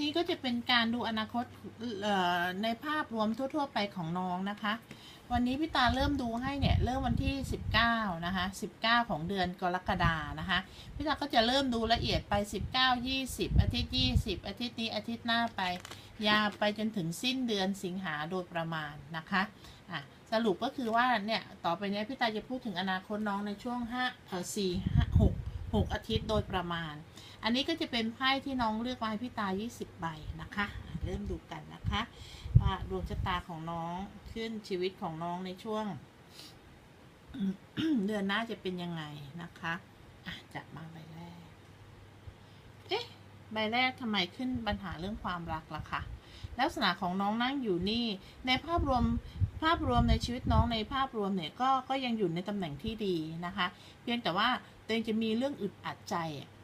นี่ก็จะเป็นการดูอนาคตในภาพรวมทั่ว ๆ ไปของน้องนะคะ วันนี้พี่ตาเริ่มดูให้เนี่ย เริ่มวันที่ 19 นะคะ 19 ของเดือนกรกฎานะคะ พี่ตาก็จะเริ่มดูละเอียดไป 19 20 อาทิตย์ 20 อาทิตย์นี้อาทิตย์หน้าไป ยาวไปจนถึงสิ้นเดือนสิงหาโดยประมาณนะคะอะสรุปก็คือว่าเนี่ย ต่อไปนี้พี่ตาจะพูดถึงอนาคตน้องในช่วง5เอ่อ4 5 6 6 อาทิตย์โดยประมาณ อันนี้ก็จะเป็นไพ่ที่น้องเลือกมาให้พี่ตา 20 ใบนะคะ เริ่มดูกันนะคะว่าดวงชะตาของน้องขึ้นชีวิตของน้องในช่วง เดือนหน้าจะเป็นยังไงนะคะอะจับมาใบแรก เอ๊ะ ใบแรกทำไมขึ้นปัญหาเรื่องความรักล่ะคะ ลักษณะของน้องนั่งอยู่นี่ ในภาพรวมภาพรวมในชีวิตน้องในภาพรวมเนี่ยก็ก็ยังอยู่ในตำแหน่งที่ดีนะคะ เพียงแต่ว่าตัวเองจะมีเรื่องอึดอัดใจ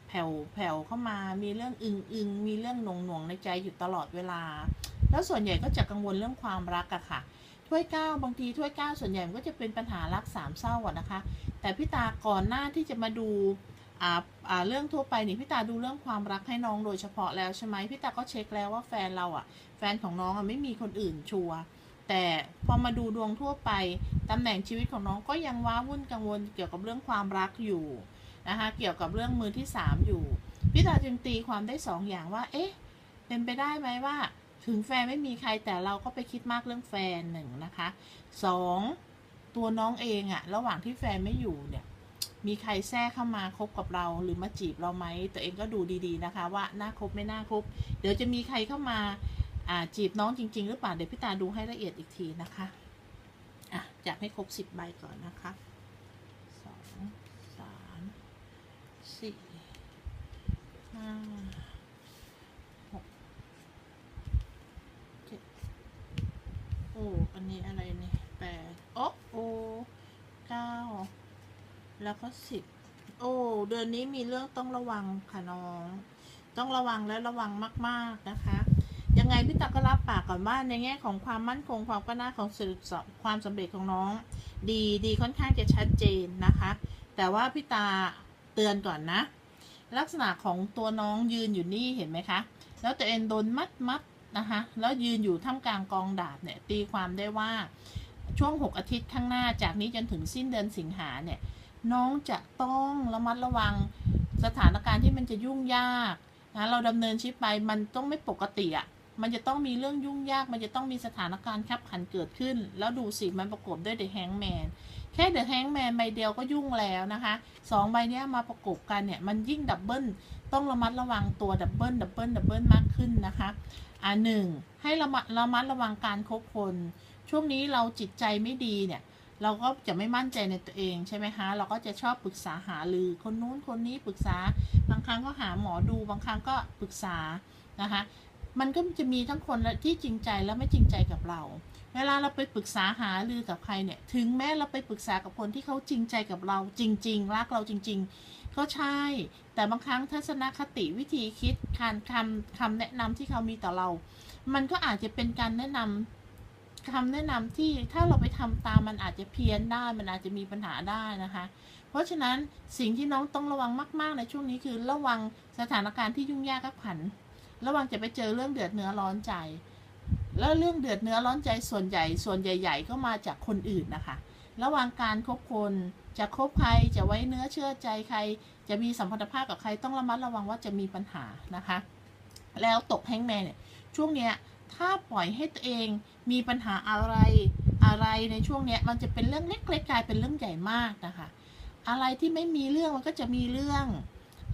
แผ่วแผ่วเข้ามา มีเรื่องอึงอึงมีเรื่องหน่วงหน่วงในใจอยู่ตลอดเวลา แล้วส่วนใหญ่ก็จะกังวลเรื่องความรักอะค่ะถ้วยเก้าบางทีถ้วยเก้าส่วนใหญ่มันก็จะเป็นปัญหารักสามเศร้าอะนะคะ แต่พี่ตาก่อนหน้าที่จะมาดู เรื่องทั่วไปนี่พี่ตาดูเรื่องความรักให้น้องโดยเฉพาะแล้วใช่ไหมพี่ตาก็เช็คแล้วว่าแฟนเราอะแฟนของน้องอะไม่มีคนอื่นชัวร์แต่พอมาดูดวงทั่วไปตำแหน่งชีวิตของน้องก็ยังว้าวุ่นกังวลเกี่ยวกับเรื่องความรักอยู่นะคะเกี่ยวกับเรื่องมือที่สามอยู่พี่ตาจึงตีความได้สองอย่างว่า เอ๊ะ เป็นไปได้ไหมว่า ถึงแฟนไม่มีใครแต่เราก็ไปคิดมากเรื่องแฟนหนึ่งนะคะสองตัวน้องเองอะระหว่างที่แฟนไม่อยู่เนี่ย มีใครแทรกเข้ามาคบกับเราหรือมาจีบเราไหมตัวเองก็ดูดีๆนะคะ ว่าน่าคบไม่น่าคบ เดี๋ยวจะมีใครเข้ามาาจีบน้องจริง ๆ หรือเปล่าเดี๋ยวพี่ตาดูให้ละเอียดอีกทีนะคะอะจับให้ครบสิบใบก่อนนะคะสองสามสี่ห้าหกเจ็ดโอ้อันนี้อะไรเนี่ยแปดโอ้โอ้เก้า แล้วก็สิบโอ้เดือนนี้มีเรื่องต้องระวังค่ะน้อง ต้องระวังและระวังมาก ๆนะคะ ยังไงพี่ตาก็รับปากก่อนว่าในแง่ของความมั่นคงความก้าวหน้าของสื่อสารความสำเร็จของน้อง ดีดีค่อนข้างจะชัดเจนนะคะ แต่ว่าพี่ตาเตือนก่อนนะ ลักษณะของตัวน้องยืนอยู่นี่เห็นไหมคะ แล้วตัวเองโดนมัดมัดนะคะ แล้วยืนอยู่ท่ามกลางกองดาบเนี่ยตีความได้ว่าช่วง 6 อาทิตย์ข้างหน้าจากนี้จนถึงสิ้นเดือนสิงหาเนี่ย น้องจะต้องระมัดระวังสถานการณ์ที่มันจะยุ่งยากนะเราดำเนินชีวิตไปมันต้องไม่ปกติอะ่ะมันจะต้องมีเรื่องยุ่งยาก มันจะต้องมีสถานการณ์ขับขันเกิดขึ้น แล้วดูสิ มันประกอบด้วยเดอะแฮงแมน แค่เดอะแฮงแมนใบเดียวก็ยุ่งแล้วนะคะสองใบเนี้ยมาประกบกันเนี่ย มันยิ่งดับเบิลต้องระมัดระวังตัวดับเบิลดับเบิลดับเบิลมากขึ้นนะคะ อ่าหนึ่งให้ระมัดระมัดระวังการคบคน ช่วงนี้เราจิตใจไม่ดีเนี่ย เราก็จะไม่มั่นใจในตัวเองใช่ไหมคะ เราก็จะชอบปรึกษาหารือคนนู้นคนนี้ปรึกษา บางครั้งก็หาหมอดูบางครั้งก็ปรึกษานะคะ มันก็จะมีทั้งคนที่จริงใจและไม่จริงใจกับเรา เวลาเราไปปรึกษาหารือกับใครเนี่ย ถึงแม้เราไปปรึกษากับคนที่เขาจริงใจกับเรา จริง ๆ รักเราจริง ๆ ก็ใช่ แต่บางครั้งทัศนคติวิธีคิดการคำคำแนะนำที่เขามีต่อเรา มันก็อาจจะเป็นการแนะนำ คำแนะนำที่ถ้าเราไปทำตามมันอาจจะเพี้ยนได้ มันอาจจะมีปัญหาได้นะคะ เพราะฉะนั้นสิ่งที่น้องต้องระวังมาก ๆ ในช่วงนี้คือ ระวังสถานการณ์ที่ยุ่งยากกับผัน ระวังจะไปเจอเรื่องเดือดเนื้อร้อนใจ แล้วเรื่องเดือดเนื้อร้อนใจส่วนใหญ่ ส่วนใหญ่ ๆ ก็มาจากคนอื่นนะคะ ระวังการคบคนจะคบใครจะไว้เนื้อเชื่อใจใคร จะมีสัมพันธภาพกับใครต้องระมัดระวังว่าจะมีปัญหานะคะ แล้วตกแฮงแมนเนี่ยช่วงเนี้ย ถ้าปล่อยให้ตัวเองมีปัญหาอะไรอะไรในช่วงเนี้ยมันจะเป็นเรื่องเล็กๆกลายเป็นเรื่องใหญ่มากนะคะ อะไรที่ไม่มีเรื่องมันก็จะมีเรื่อง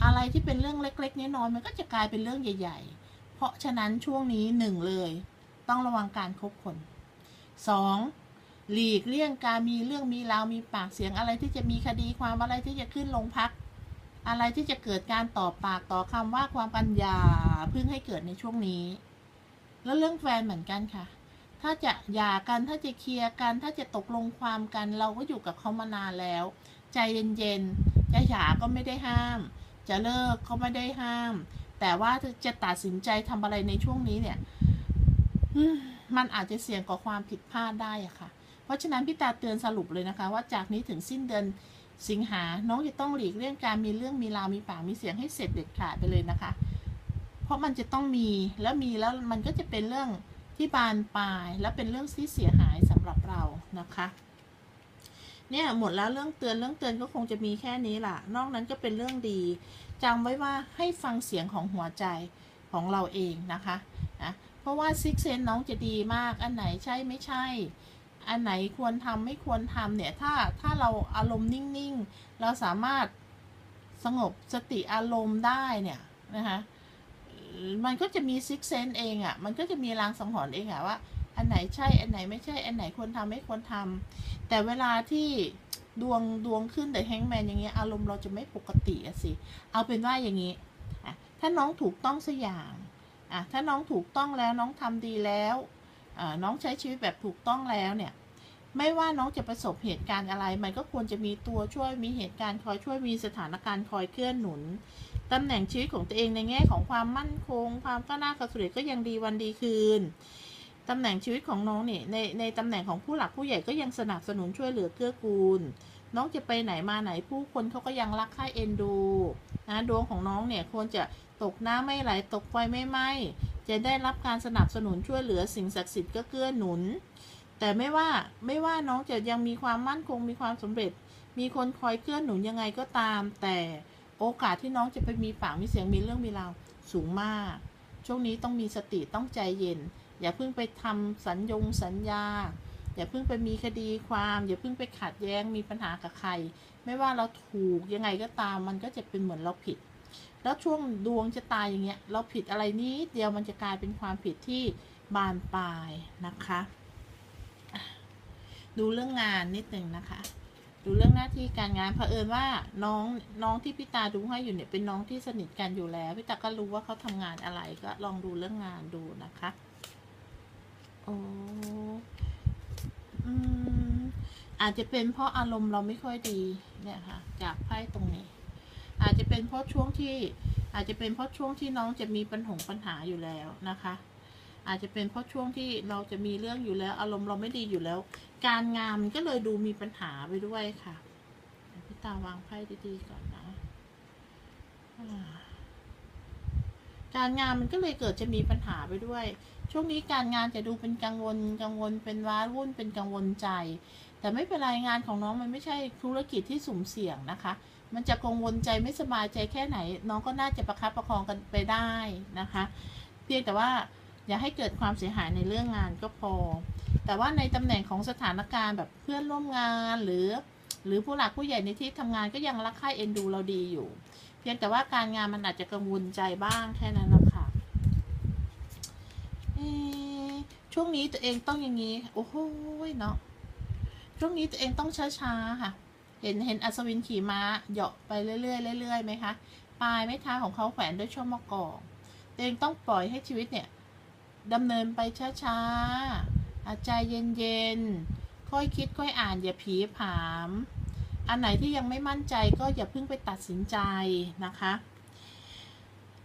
อะไรที่เป็นเรื่องเล็ก ๆน้อยๆมันก็จะกลายเป็นเรื่องใหญ่ ๆ เพราะฉะนั้นช่วงนี้หนึ่งเลย ต้องระวังการคบคนสองหลีกเลี่ยงการมีเรื่องมีราวมีปากเสียงอะไรที่จะมีคดีความอะไรที่จะขึ้นลงพัก อะไรที่จะเกิดการต่อปากต่อคำว่าความปัญญาเพิ่งให้เกิดในช่วงนี้ แล้วเรื่องแฟนเหมือนกันค่ะ ถ้าจะหย่ากันถ้าจะเคลียร์กันถ้าจะตกลงความกัน เราก็อยู่กับเขามานานแล้ว ใจเย็นๆจะหย่าก็ไม่ได้ห้าม จะเลิกก็ไม่ได้ห้าม แต่ว่าจะตัดสินใจทำอะไรในช่วงนี้เนี่ยมันอาจจะเสี่ยงกับความผิดพลาดได้อะค่ะ เพราะฉะนั้นพี่ตาเตือนสรุปเลยนะคะ ว่าจากนี้ถึงสิ้นเดือนสิงหา น้องจะต้องหลีกเลี่ยงการมีเรื่องมีราวมีปากมีเสียงให้เสร็จเด็ดขาดไปเลยนะคะ ราะมันจะต้องมีแล้วมีแล้วมันก็จะเป็นเรื่องที่บานปลาย และเป็นเรื่องที่เสียหายสำหรับเรานะคะเนี่ยหมดแล้วเรื่องเตือนเรื่องเตือนก็คงจะมีแค่นี้ล่ะ นอกนั้นก็เป็นเรื่องดีจำไว้ว่าให้ฟังเสียงของหัวใจของเราเองนะคะนะเพราะว่าซิกเซนน้องจะดีมาก อันไหนใช่ไม่ใช่ อันไหนควรทำไม่ควรทำเนี่ยถ้าถ้าเราอารมณ์นิ่ง ๆ เราสามารถสงบสติอารมณ์ได้เนี่ยนะคะ มันก็จะมีซิกเซนเองอะ่ะ มันก็จะมีรางสังหรณ์เองอะ่ะว่า อันไหนใช่ อันไหนไม่ใช่ อันไหนควรทำไม่ควรทำแต่เวลาที่ดวงดวงขึ้นแต่แฮงแมนอย่างเงี้ยอารมณ์เราจะไม่ปกติอะสิ เอาเป็นว่าอย่างนี้อะถ้าน้องถูกต้องสักอย่างอะถ้าน้องถูกต้องแล้วน้องทำดีแล้วน้องใช้ชีวิตแบบถูกต้องแล้วเนี่ย ไม่ว่าน้องจะประสบเหตุการณ์อะไร มันก็ควรจะมีตัวช่วยมีเหตุการณ์คอยช่วยมีสถานการณ์คอยเคลื่อนหนุน ตำแหน่งชีวิตของตัวเองในแง่ของความมั่นคง ความก้าวหน้าความสำเร็จก็ยังดีวันดีคืนตำแหน่งชีวิตของน้องเนี่ยในในตำแหน่งของผู้หลักผู้ใหญ่ก็ยังสนับสนุนช่วยเหลือเกื้อกูล น้องจะไปไหนมาไหนผู้คนเขาก็ยังรักใคร่เอ็นดูนะดวงของน้องเนี่ยควรจะตกน้ำไม่ไหลตกไฟไม่ไหม้จะได้รับการสนับสนุนช่วยเหลือสิ่งศักดิ์สิทธิ์ก็เกื้อหนุน แต่ไม่ว่าไม่ว่าน้องจะยังมีความมั่นคงมีความสำเร็จ มีคนคอยเกื้อหนุนยังไงก็ตาม แต่ โอกาสที่น้องจะไปมีปากมีเสียงมีเรื่องมีราวสูงมาก ช่วงนี้ต้องมีสติต้องใจเย็น อย่าเพิ่งไปทำสัญญงสัญญา อย่าเพิ่งไปมีคดีความ อย่าเพิ่งไปขัดแย้งมีปัญหากับใคร ไม่ว่าเราถูกยังไงก็ตาม มันก็จะเป็นเหมือนเราผิด แล้วช่วงดวงจะตายอย่างเงี้ย เราผิดอะไรนิดเดียวมันจะกลายเป็นความผิดที่บานปลายนะคะ ดูเรื่องงานนิดหนึ่งนะคะ ดูเรื่องหน้าที่การงานเผอิญว่าน้องน้องที่พี่ตาดูให้อยู่เนี่ยเป็นน้องที่สนิทกันอยู่แล้วพี่ตาก็รู้ว่าเขาทำงานอะไรก็ลองดูเรื่องงานดูนะคะโอ้อืมอาจจะเป็นเพราะอารมณ์เราไม่ค่อยดีเนี่ยค่ะ จากไพ่ตรงนี้ อาจจะเป็นเพราะช่วงที่ อาจจะเป็นเพราะช่วงที่น้องจะมีปัญหาปัญหาอยู่แล้วนะคะ อาจจะเป็นเพราะช่วงที่เราจะมีเรื่องอยู่แล้ว อารมณ์เราไม่ดีอยู่แล้ว การงานมันก็เลยดูมีปัญหาไปด้วยค่ะพี่ตาวางไพ่ดีๆก่อนนะการงานมันก็เลยเกิดจะมีปัญหาไปด้วย ช่วงนี้การงานจะดูเป็นกังวล กังวลเป็นว้าวุ่นเป็นกังวลใจ แต่ไม่เป็นไรงานของน้องมันไม่ใช่ธุรกิจที่สุ่มเสี่ยงนะคะ มันจะกังวลใจไม่สบายใจแค่ไหน น้องก็น่าจะประคับประคองกันไปได้นะคะ เพียงแต่ว่า อย่าให้เกิดความเสียหายในเรื่องงานก็พอ แต่ว่าในตำแหน่งของสถานการณ์แบบเพื่อนร่วมงานหรือ หรือผู้หลักผู้ใหญ่ในที่ทำงานก็ยังรักใคร่เอ็นดูเราดีอยู่ เพียงแต่ว่าการงานมันอาจจะกังวลใจบ้างแค่นั้นนะคะเอ๊ะช่วงนี้ตัวเองต้องอย่างนี้ โอ้โหเนาะช่วงนี้ตัวเองต้องช้าๆค่ะ เห็นเห็นอัศวินขี่ม้าเหยาะไปเรื่อยๆเรื่อยๆไหมคะปลายไม้เท้าของเขาแขวนด้วยช่วงมะกอกตัวเองต้องปล่อยให้ชีวิตเนี่ย ดำเนินไปช้าๆอาใจเย็นๆ ค่อยคิดค่อยอ่านอย่าผีผาม อันไหนที่ยังไม่มั่นใจก็อย่าเพิ่งไปตัดสินใจนะคะ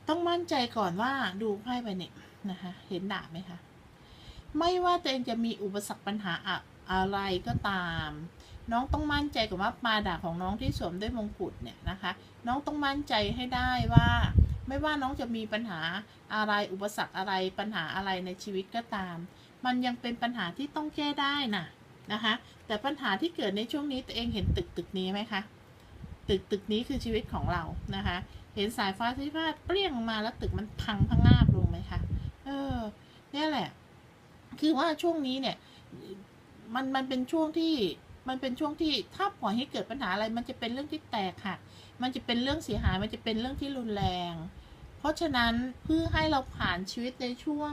ต้องมั่นใจก่อนว่าดูไพ่ไปเนี่ยนะคะ เห็นดาบไหมคะ ไม่ว่าตัวเองจะมีอุปสรรคปัญหาอะอะไรก็ตาม น้องต้องมั่นใจกับว่าปลาดาบของน้องที่สวมด้วยมงกุฎเนี่ยนะคะ น้องต้องมั่นใจให้ได้ว่า ไม่ว่าน้องจะมีปัญหาอะไรอุปสรรคอะไรปัญหาอะไรในชีวิตก็ตาม มันยังเป็นปัญหาที่ต้องแก้ได้น่ะนะคะ แต่ปัญหาที่เกิดในช่วงนี้ตัวเองเห็นตึกตึกนี้ไหมคะตึกตึกนี้คือชีวิตของเรานะคะ เห็นสายฟ้าที่พาดเปรี้ยงมาแล้วตึกมันพังพังงาบลงไหมคะเออเนี่ยแหละ คือว่าช่วงนี้เนี่ย มันมันเป็นช่วงที่ มันเป็นช่วงที่ถ้าปล่อยให้เกิดปัญหาอะไร มันจะเป็นเรื่องที่แตกหัก มันจะเป็นเรื่องเสียหาย มันจะเป็นเรื่องที่รุนแรง เพราะฉะนั้นเพื่อให้เราผ่านชีวิตในช่วง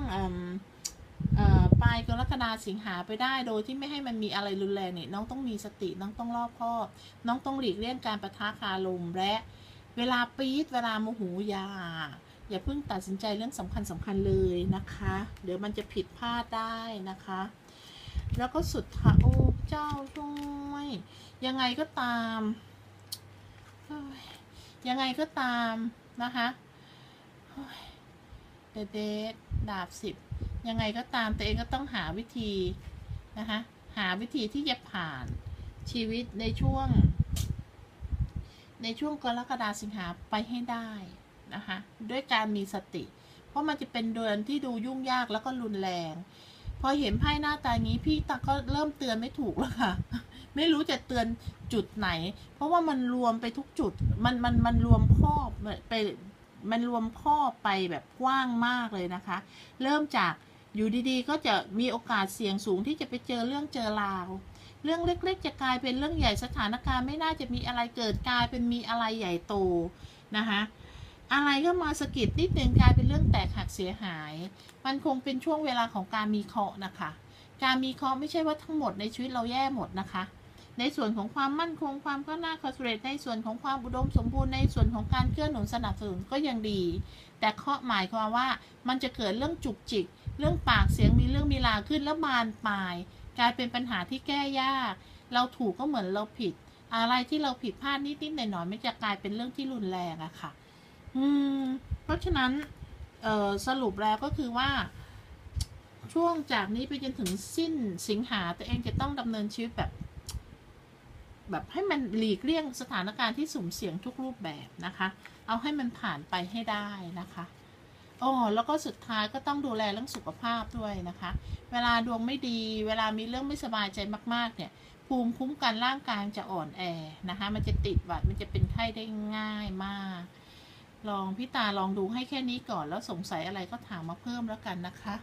ปลายกรกฎาสิงหาไปได้ โดยที่ไม่ให้มันมีอะไรรุนแรงเนี่ยน้องต้องมีสติน้องต้องรอบคอบน้องต้องหลีกเลี่ยงการประทะคารมและเวลาปี๊ดเวลาโมโหยาอย่าเพิ่งตัดสินใจเรื่องสำคัญสำคัญเลยนะคะ เดี๋ยวมันจะผิดพลาดได้นะคะ แล้วก็สุดท้ายโอ้ เจ้าช่วย ยังไงก็ตาม ยังไงก็ตามนะคะเดเดดาบสิบยังไงก็ตามตัวเองก็ต้องหาวิธีนะคะ หาวิธีที่จะผ่านชีวิตในช่วง ในช่วงกรกฎาสิงหาไปให้ได้นะคะ ด้วยการมีสติ เพราะมันจะเป็นเดือนที่ดูยุ่งยากแล้วก็รุนแรง พอเห็นไพ่หน้าตางี้พี่ตาก็เริ่มเตือนไม่ถูกแล้วค่ะ ไม่รู้จะเตือนจุดไหน เพราะว่ามันรวมไปทุกจุด มันมันมันรวมครอบไปมันรวมครอบไปแบบกว้างมากเลยนะคะ เริ่มจากอยู่ดีๆ ก็จะมีโอกาสเสี่ยงสูงที่จะไปเจอเรื่องเจอราว เรื่องเล็กๆ จะกลายเป็นเรื่องใหญ่สถานการณ์ไม่น่าจะมีอะไรเกิดกลายเป็นมีอะไรใหญ่โตนะคะ อะไรก็มาสะกิดนิดนึงกลายเป็นเรื่องแตกหักเสียหาย มันคงเป็นช่วงเวลาของการมีเคราะห์นะคะ การมีเคราะห์ไม่ใช่ว่าทั้งหมดในชีวิตเราแย่หมดนะคะ ในส่วนของความมั่นคงความก้าวหน้าคอนเสร็จในส่วนของความอุดมสมบูรณ์ในส่วนของการเกื้อหนุนสนับสนุนก็ยังดี แต่เคราะห์หมายความว่า มันจะเกิดเรื่องจุกจิก เรื่องปากเสียงมีเรื่องมีราขึ้นแล้วบานปลาย กลายเป็นปัญหาที่แก้ยาก เราถูกก็เหมือนเราผิด อะไรที่เราผิดพลาดนิดๆหน่อยๆไม่จะกลายเป็นเรื่องที่รุนแรงอะค่ะ อืม เพราะฉะนั้น เอ่อสรุปแล้วก็คือว่า ช่วงจากนี้ไปจนถึงสิ้นสิงหาตัวเองจะต้องดำเนินชีวิตแบบ แบบให้มันหลีกเลี่ยงสถานการณ์ที่สุ่มเสี่ยงทุกรูปแบบนะคะ เอาให้มันผ่านไปให้ได้นะคะอ๋อแล้วก็สุดท้ายก็ต้องดูแลเรื่องสุขภาพด้วยนะคะ เวลาดวงไม่ดี เวลามีเรื่องไม่สบายใจมาก ๆ เนี่ย ภูมิคุ้มกันร่างกายจะอ่อนแอนะคะ มันจะติดหวัด มันจะเป็นไข้ได้ง่ายมาก ลองพี่ตาลองดูให้แค่นี้ก่อนแล้วสงสัยอะไรก็ถามมาเพิ่มแล้วกันนะคะ